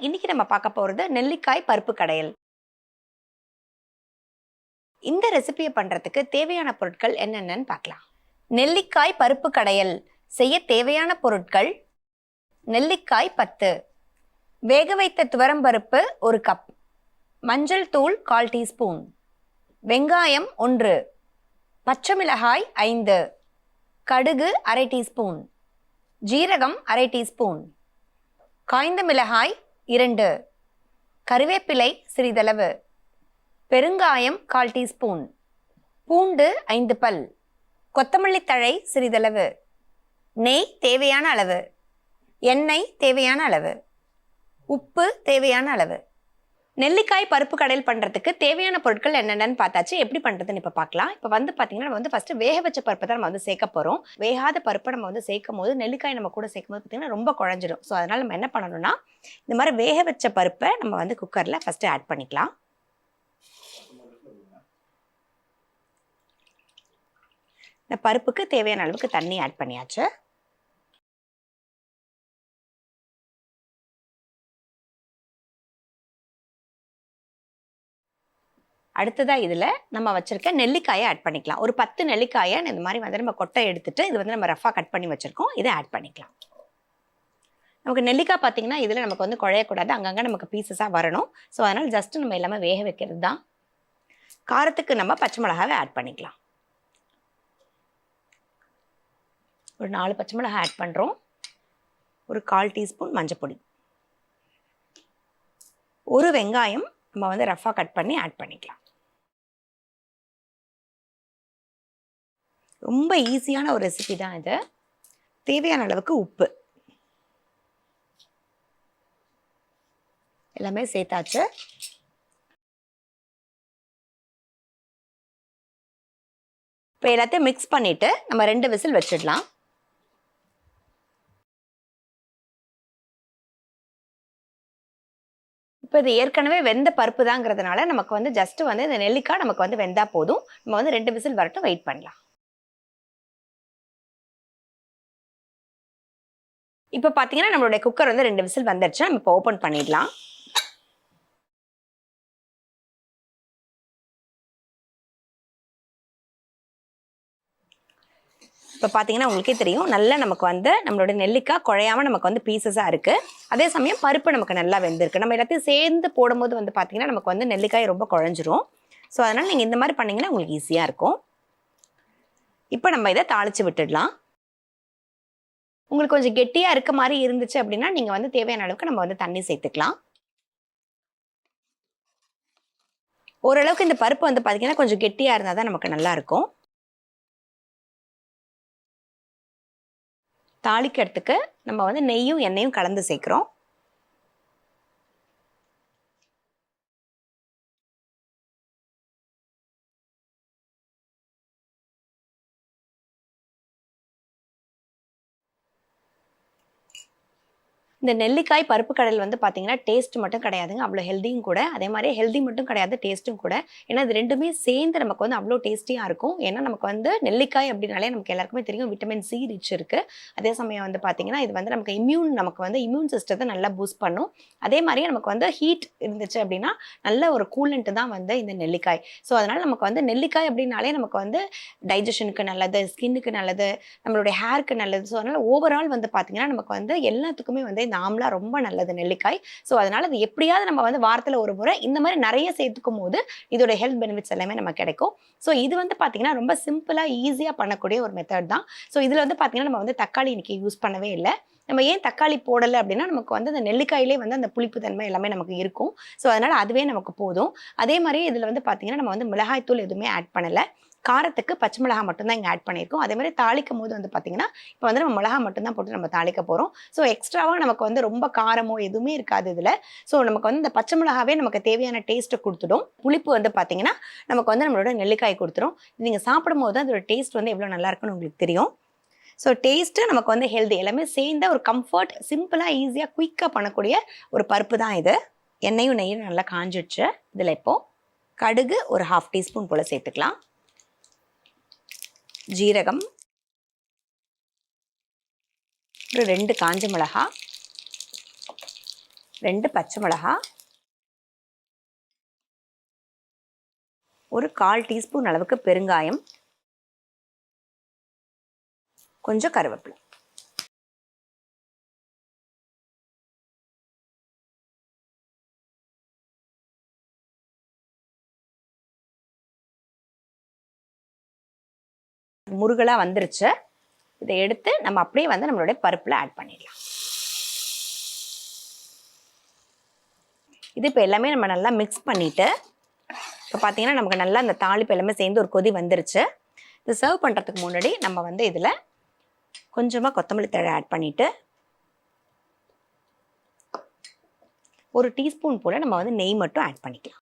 இன்னைக்கு நம்ம பார்க்க போகிறது நெல்லிக்காய் பருப்பு கடையல். இந்த ரெசிபியை பண்ணுறதுக்கு தேவையான பொருட்கள் என்னென்னன்னு பார்க்கலாம். நெல்லிக்காய் பருப்பு கடையல். செய்ய தேவையான பொருட்கள் நெல்லிக்காய் பத்து. வேக வைத்த துவரம்பருப்பு ஒரு கப். மஞ்சள் தூள் கால் டீஸ்பூன். வெங்காயம் ஒன்று. பச்சை மிளகாய் ஐந்து. கடுகு அரை டீஸ்பூன். ஜீரகம் அரை டீஸ்பூன். காய்ந்த மிளகாய் இரண்டு. கருவேப்பிலை சிறிதளவு. பெருங்காயம் கால் டீஸ்பூன். பூண்டு ஐந்து பல். கொத்தமல்லி தழை சிறிதளவு. நெய் தேவையான அளவு. எண்ணெய் தேவையான அளவு. உப்பு தேவையான அளவு. நெல்லிக்காய் பருப்பு கடையில் பண்ணுறதுக்கு தேவையான பொருட்கள் என்னென்னு பார்த்தாச்சு. எப்படி பண்ணுறதுன்னு இப்போ பார்க்கலாம். இப்போ வந்து பார்த்தீங்கன்னா நம்ம வந்து ஃபஸ்ட்டு வேக வச்ச பருப்பை தான் நம்ம வந்து சேர்க்க போகிறோம் வேகாத பருப்பை நம்ம வந்து சேர்க்கும் போது நெல்லிக்காய் நம்ம கூட சேர்க்கும் போது பார்த்தீங்கன்னா ரொம்ப குழஞ்சிடும் ஸோ அதனால் நம்ம என்ன பண்ணணும்னா இந்த மாதிரி வேக வச்ச பருப்பை நம்ம வந்து குக்கரில் ஃபஸ்ட்டு ஆட் பண்ணிக்கலாம். இந்த பருப்புக்கு தேவையான அளவுக்கு தண்ணி ஆட் பண்ணியாச்சு. அடுத்ததாக இதில் நம்ம வச்சுருக்க நெல்லிக்காயை ஆட் பண்ணிக்கலாம். ஒரு பத்து நெல்லிக்காயை இந்த மாதிரி வந்து நம்ம கொட்டை எடுத்துகிட்டு இது வந்து நம்ம ரஃபாக கட் பண்ணி வச்சுருக்கோம். இதை ஆட் பண்ணிக்கலாம். நமக்கு நெல்லிக்காய் பார்த்தீங்கன்னா இதில் நமக்கு வந்து குழையக்கூடாது. அங்கங்கே நமக்கு பீசஸாக வரணும். ஸோ அதனால் ஜஸ்ட் நம்ம எல்லாமே வேக வைக்கிறது தான் காரத்துக்கு நம்ம பச்சை மிளகாவை ஆட் பண்ணிக்கலாம். ஒரு நாலு பச்சை மிளகாய் ஆட் பண்ணுறோம் ஒரு கால் டீஸ்பூன் மஞ்சப்பொடி ஒரு வெங்காயம் நம்ம வந்து ரஃபாக கட் பண்ணி ஆட் பண்ணிக்கலாம். ரொம்ப ஈஸியான ஒரு ரெசிபி தான் இது. தேவையான அளவுக்கு உப்பு. எல்லாமே சேர்த்தாச்சு. இப்போ எல்லாத்தையும் மிக்ஸ் பண்ணிவிட்டு நம்ம ரெண்டு விசில் வச்சிடலாம். இப்போ இது ஏற்கனவே வெந்த பருப்பு தாங்கிறதுனால நமக்கு வந்து ஜஸ்ட்டு வந்து இந்த நெல்லிக்காய் நமக்கு வந்து வெந்தால் போதும். நம்ம வந்து ரெண்டு விசில் வரட்டும் வெயிட் பண்ணலாம். இப்போ பார்த்தீங்கன்னா நம்மளுடைய குக்கர் வந்து ரெண்டு விசில் வந்துருச்சு. நம்ம இப்போ ஓப்பன் பண்ணிடலாம். இப்போ பார்த்தீங்கன்னா உங்களுக்கே தெரியும். நல்லா நமக்கு வந்து நம்மளோட நெல்லிக்காய் குழையாமல் நமக்கு வந்து பீசஸாக இருக்குது அதே சமயம் பருப்பு நமக்கு நல்லா வெந்திருக்கு. நம்ம எல்லாத்தையும் சேர்ந்து போடும்போது வந்து பார்த்தீங்கன்னா நமக்கு வந்து நெல்லிக்காய் ரொம்ப குழஞ்சிரும். ஸோ அதனால் நீங்கள் இந்த மாதிரி பண்ணிங்கன்னா உங்களுக்கு ஈஸியாக இருக்கும். இப்போ நம்ம இதை தாளித்து விட்டுடலாம். உங்களுக்கு கொஞ்சம் கெட்டியாக இருக்க மாதிரி இருந்துச்சு அப்படின்னா நீங்கள் வந்து தேவையான அளவுக்கு நம்ம வந்து தண்ணி சேர்த்துக்கலாம். ஓரளவுக்கு இந்த பருப்பு வந்து பார்த்தீங்கன்னா கொஞ்சம் கெட்டியாக இருந்தால் தான் நமக்கு நல்லா இருக்கும். தாளிக்கிறதுக்கு நம்ம வந்து நெய்யும் எண்ணெயும் கலந்து சேர்க்குறோம். இந்த நெல்லிக்காய் பருப்பு கடல் வந்து பார்த்தீங்கன்னா டேஸ்ட் மட்டும் கிடையாதுங்க. அவ்வளோ ஹெல்த்தியும் கூட. அதே மாதிரி ஹெல்தி மட்டும் கிடையாது டேஸ்ட்டும் கூட. ஏன்னா இது ரெண்டுமே சேர்ந்து நமக்கு வந்து அவ்வளோ டேஸ்டியாக இருக்கும். ஏன்னா நமக்கு வந்து நெல்லிக்காய் அப்படின்னாலே நமக்கு எல்லாருக்குமே தெரியும். விட்டமின் சி ரிச் இருக்குது அதே சமயம் வந்து பார்த்தீங்கன்னா இது வந்து நமக்கு இம்யூன் நமக்கு வந்து இம்யூன் சிஸ்டத்தை நல்லா பூஸ்ட் பண்ணும். அதே மாதிரியே நமக்கு வந்து ஹீட் இருந்துச்சு அப்படின்னா நல்ல ஒரு கூலண்ட்டு தான் வந்து இந்த நெல்லிக்காய். ஸோ அதனால் நமக்கு வந்து நெல்லிக்காய் அப்படின்னாலே நமக்கு வந்து டைஜஷனுக்கு நல்லது ஸ்கின்னுக்கு நல்லது நம்மளுடைய ஹேருக்கு நல்லது. ஸோ அதனால் ஓவரால் வந்து பார்த்தீங்கன்னா நமக்கு வந்து எல்லாத்துக்குமே வந்து இந்த ஆம்லா ரொம்ப நல்லது நெல்லிக்காய். ஸோ அதனால அது எப்படியாவது நம்ம வந்து வாரத்தில் ஒரு முறை இந்த மாதிரி நிறைய சேர்த்துக்கும் போது இதோட ஹெல்த் பெனிஃபிட்ஸ் எல்லாமே நமக்கு கிடைக்கும். ஸோ இது வந்து பார்த்தீங்கன்னா ரொம்ப சிம்பிளாக ஈஸியாக பண்ணக்கூடிய ஒரு மெத்தட் தான். ஸோ இதில் வந்து பார்த்தீங்கன்னா நம்ம வந்து தக்காளி இன்றைக்கி யூஸ் பண்ணவே இல்லை. நம்ம ஏன் தக்காளி போடலை அப்படின்னா நமக்கு வந்து அந்த நெல்லிக்காயிலே வந்து அந்த புளிப்பு தன்மை எல்லாமே நமக்கு இருக்கும். ஸோ அதனால் அதுவே நமக்கு போதும். அதே மாதிரி இதில் வந்து பார்த்தீங்கன்னா நம்ம வந்து மிளகாய்த்தூள் எதுவுமே ஆட் பண்ணலை. காரத்துக்கு பச்சை மிளகா மட்டும்தான் இங்கே ஆட் பண்ணியிருக்கோம். அதே மாதிரி தாளிக்கும் போது வந்து பார்த்தீங்கன்னா இப்போ வந்து நம்ம மிளகா மட்டும்தான் போட்டு நம்ம தாளிக்க போகிறோம் ஸோ எக்ஸ்ட்ராவாக நமக்கு வந்து ரொம்ப காரமோ எதுவுமே இருக்காது இதில். ஸோ நமக்கு வந்து இந்த பச்சை மிளகாவே நமக்கு தேவையான டேஸ்ட்டை கொடுத்துடும். புளிப்பு வந்து பார்த்தீங்கன்னா நமக்கு வந்து நம்மளோட நெல்லிக்காய் கொடுத்துரும். நீங்கள் சாப்பிடும் போது அதோட டேஸ்ட் வந்து எவ்வளோ நல்லா இருக்குன்னு உங்களுக்கு தெரியும். ஸோ டேஸ்ட்டு நமக்கு வந்து ஹெல்தி எல்லாமே சேர்ந்த ஒரு கம்ஃபர்ட் சிம்பிளாக ஈஸியாக குயிக்காக பண்ணக்கூடிய ஒரு பருப்பு தான் இது. எண்ணெயும் நெய்யும் நல்லா காஞ்சிடுச்சு. இதில் இப்போது கடுகு ஒரு ஹாஃப் டீஸ்பூன் போல் சேர்த்துக்கலாம். ஜீரகம் ஒரு ரெண்டு காஞ்ச மிளகா ரெண்டு பச்சை மிளகா ஒரு கால் டீஸ்பூன் அளவுக்கு பெருங்காயம் கொஞ்சம் கருவேப்பிலை. முருகலா வந்துருச்சு. இதை எடுத்து நம்ம அப்படியே வந்து நம்மளுடைய பருப்பில் ஆட் பண்ணிடலாம். இது இப்போ எல்லாமே நம்ம நல்லா மிக்ஸ் பண்ணிட்டு இப்போ பார்த்தீங்கன்னா நமக்கு நல்லா அந்த தாளிப்பு எல்லாமே சேர்ந்து ஒரு கொதி வந்துருச்சு. இது சர்வ் பண்ணுறதுக்கு முன்னாடி நம்ம வந்து இதில் கொஞ்சமாக கொத்தமல்லி தழை ஆட் பண்ணிவிட்டு ஒரு டீஸ்பூன் போல் நம்ம வந்து நெய் மட்டும் ஆட் பண்ணிக்கலாம்.